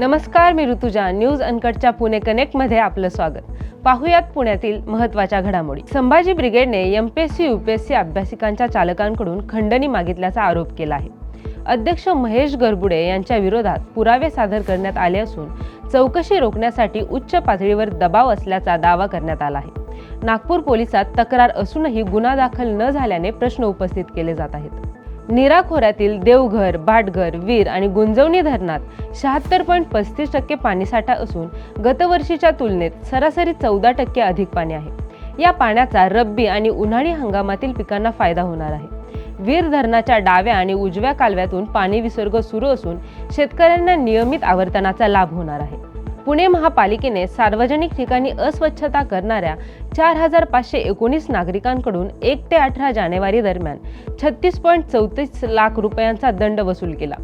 नमस्कार मी ऋतुजा. न्यूज अनकटच्या पुणे कनेक्टमध्ये आपलं स्वागत. पाहुयात पुण्यातील महत्त्वाच्या घडामोडी. संभाजी ब्रिगेडने एमपीएससी युपीएससी अभ्यासिकांच्या चालकांकडून खंडणी मागितल्याचा आरोप केला आहे. अध्यक्ष महेश गरबुडे यांच्या विरोधात पुरावे सादर करण्यात आले असून चौकशी रोखण्यासाठी उच्च पातळीवर दबाव असल्याचा दावा करण्यात आला आहे. नागपूर पोलिसात तक्रार असूनही गुन्हा दाखल न झाल्याने प्रश्न उपस्थित केले जात आहेत. नीरा खोऱ्यातील देवघर भाटघर वीर आणि गुंजवणी धरणात शहात्तर पॉईंट पस्तीस टक्के पाणीसाठा असून गतवर्षीच्या तुलनेत सरासरी चौदा टक्के अधिक पाणी आहे. या पाण्याचा रब्बी आणि उन्हाळी हंगामातील पिकांना फायदा होणार आहे. वीर धरणाच्या डाव्या आणि उजव्या कालव्यातून पाणी विसर्ग सुरू असून शेतकऱ्यांना नियमित आवर्तनाचा लाभ होणार आहे. पुणे महापालिकेने सार्वजनिक ठिकाणी अस्वच्छता करणाऱ्या चार हजार पाचशे एकोणीस नागरिकांकडून एक ते अठरा जानेवारी दरम्यान छत्तीस पॉईंट चौतीस लाख रुपयांचा दंड वसूल केला.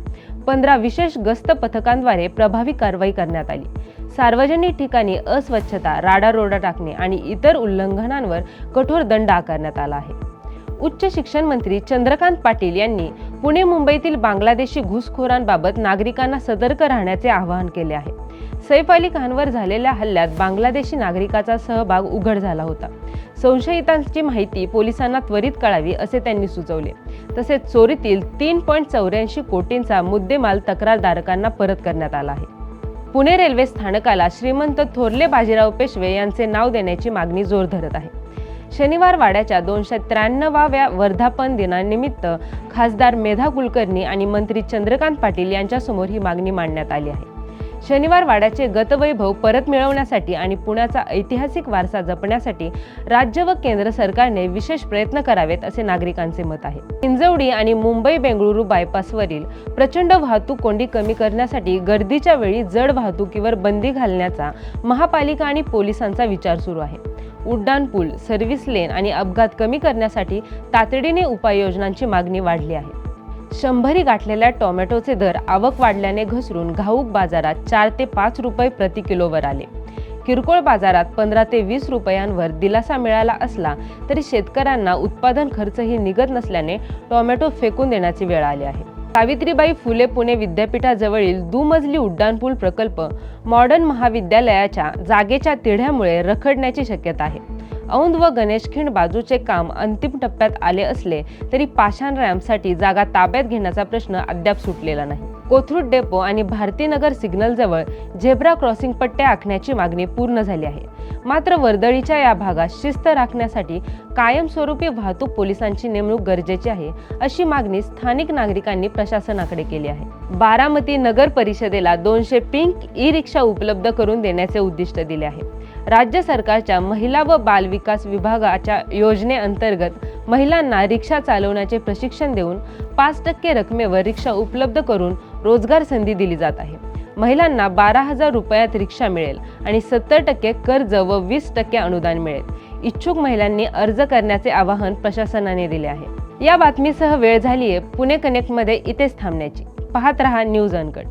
पंधरा विशेष गस्त पथकांद्वारे प्रभावी कारवाई करण्यात आली. सार्वजनिक ठिकाणी अस्वच्छता राडारोडा टाकणे आणि इतर उल्लंघनांवर कठोर दंड आकारण्यात आला आहे. उच्च शिक्षण मंत्री चंद्रकांत पाटील यांनी पुणे मुंबईतील बांगलादेशी घुसखोरांबाबत नागरिकांना सतर्क राहण्याचे आवाहन केले आहे. सैफ अली खानवर झालेल्या हल्ल्यात बांगलादेशी नागरिकाचा सहभाग उघड झाला होता. संशयितांची माहिती पोलिसांना त्वरित कळावी असे त्यांनी सुचवले. तसेच चोरीतील तीन पॉईंट चौऱ्याऐंशी कोटींचा मुद्देमाल तक्रारदारकांना परत करण्यात आला आहे. पुणे रेल्वे स्थानकाला श्रीमंत थोरले बाजीराव पेशवे यांचे नाव देण्याची मागणी जोर धरत आहे. शनिवार वाड्याच्या दोनशे त्र्याण्णवाव्या वर्धापन दिनानिमित्त खासदार मेधा कुलकर्णी आणि मंत्री चंद्रकांत पाटील यांच्यासमोर ही मागणी मांडण्यात आली आहे. शनिवार वाड्याचे गतवैभव परत मिळवण्यासाठी आणि पुण्याचा ऐतिहासिक वारसा जपण्यासाठी राज्य व केंद्र सरकारने विशेष प्रयत्न करावेत असे नागरिकांचे मत आहे. हिंजवडी आणि मुंबई बेंगळुरू बायपासवरील प्रचंड वाहतूक कोंडी कमी करण्यासाठी गर्दीच्या वेळी जड वाहतुकीवर बंदी घालण्याचा महापालिका आणि पोलिसांचा विचार सुरू आहे. उड्डाण पूल सर्व्हिस लेन आणि अपघात कमी करण्यासाठी तातडीने उपाययोजनांची मागणी वाढली आहे. शंभरी गाठलेल्या टोमॅटोचे दर आवक वाढल्याने घसरून घाऊक बाजारात चार ते पाच रुपये प्रति किलोवर आले. किरकोळ बाजारात पंधरा ते वीस रुपयांवर दिलासा मिळाला असला तरी शेतकऱ्यांना उत्पादन खर्चही निघत नसल्याने टोमॅटो फेकून देण्याची वेळ आली आहे. सावित्रीबाई फुले पुणे विद्यापीठाजवळील दुमजली उड्डाणपूल प्रकल्प मॉडर्न महाविद्यालयाच्या जागेच्या तिढ्यामुळे रखडण्याची शक्यता आहे. औंध व गणेशखिंड बाजूचे काम अंतिम टप्प्यात आले असले तरी पाषाण रॅम्पसाठी जागा ताब्यात घेण्याचा प्रश्न अद्याप सुटलेला नाही. कोथरूड डेपो आणि भारतीनगर सिग्नलजवळ झेब्रा क्रॉसिंग पट्ट्या आखण्याची मागणी पूर्ण झाली आहे. मात्र वर्दळीच्या या भागात शिस्त राखण्यासाठी कायमस्वरूपी वाहतूक पोलिसांची नेमणूक गरजेची आहे अशी मागणी स्थानिक नागरिकांनी प्रशासनाकडे केली आहे. बारामती नगर परिषदेला दोनशे पिंक ई रिक्षा उपलब्ध करून देण्याचे उद्दिष्ट दिले आहे. राज्य सरकारच्या महिला व बाल विकास विभागाच्या योजनेअंतर्गत महिलांना रिक्षा चालवण्याचे प्रशिक्षण देऊन पाच टक्के रकमेवर रिक्षा उपलब्ध करून रोजगार संधी दिली जात आहे. महिलांना बारा हजार रुपयात रिक्षा मिळेल आणि सत्तर टक्के कर्ज व वीस टक्के अनुदान मिळेल. इच्छुक महिलांनी अर्ज करण्याचे आवाहन प्रशासनाने दिले आहे. या बातमीसह वेळ झालीये पुणे कनेक्टमध्ये इथेच थांबण्याची. पाहत रहा न्यूज अनकट.